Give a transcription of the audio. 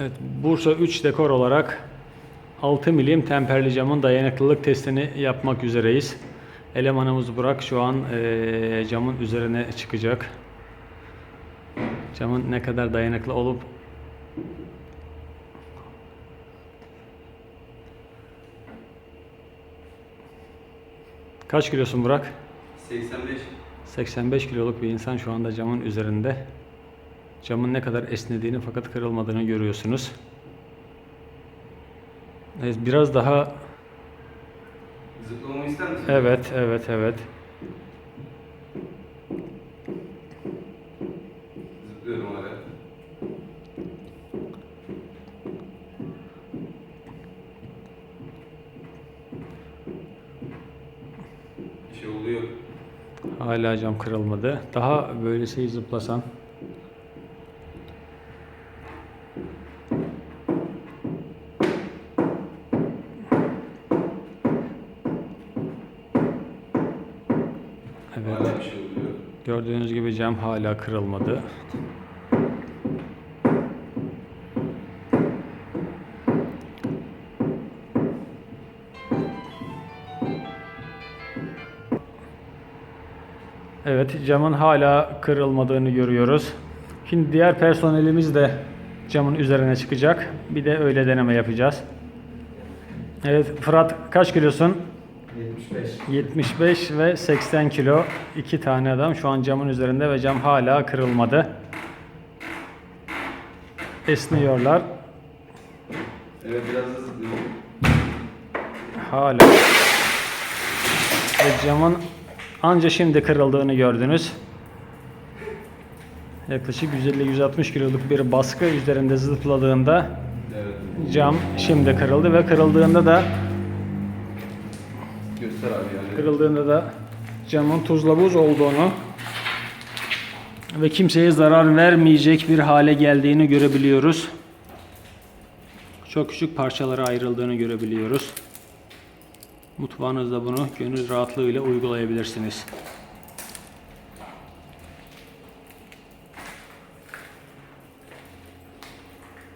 Evet, Bursa 3 dekor olarak 6 milim temperli camın dayanıklılık testini yapmak üzereyiz. Elemanımız Burak şu an eee, camın üzerine çıkacak. Camın ne kadar dayanıklı olup Kaç kilosun Burak? 85. 85 kiloluk bir insan şu anda camın üzerinde. Camın ne kadar esnediğini fakat kırılmadığını görüyorsunuz. Evet, biraz daha Zıplamamı ister misin? evet evet evet. Zıplıyorum hala. Bir şey oluyor. Hala cam kırılmadı. Daha böyle şey zıplasan. Evet. Hala bir şey oluyor. Gördüğünüz gibi cam hala kırılmadı. Evet, camın hala kırılmadığını görüyoruz. Şimdi diğer personelimiz de camın üzerine çıkacak. Bir de öyle deneme yapacağız. Evet, Fırat kaç kilosun? 75. 75 ve 80 kilo iki tane adam şu an camın üzerinde ve cam hala kırılmadı. Esniyorlar. Evet biraz zıplıyorum. Hala. Ve camın anca şimdi kırıldığını gördünüz. Yaklaşık 150-160 kiloluk bir baskı üzerinde zıpladığında cam şimdi kırıldı ve kırıldığında da Göster abi yani. Kırıldığında da camın tuzla buz olduğunu ve kimseye zarar vermeyecek bir hale geldiğini görebiliyoruz. Çok küçük parçalara ayrıldığını görebiliyoruz. Mutfağınızda bunu gönül rahatlığıyla uygulayabilirsiniz.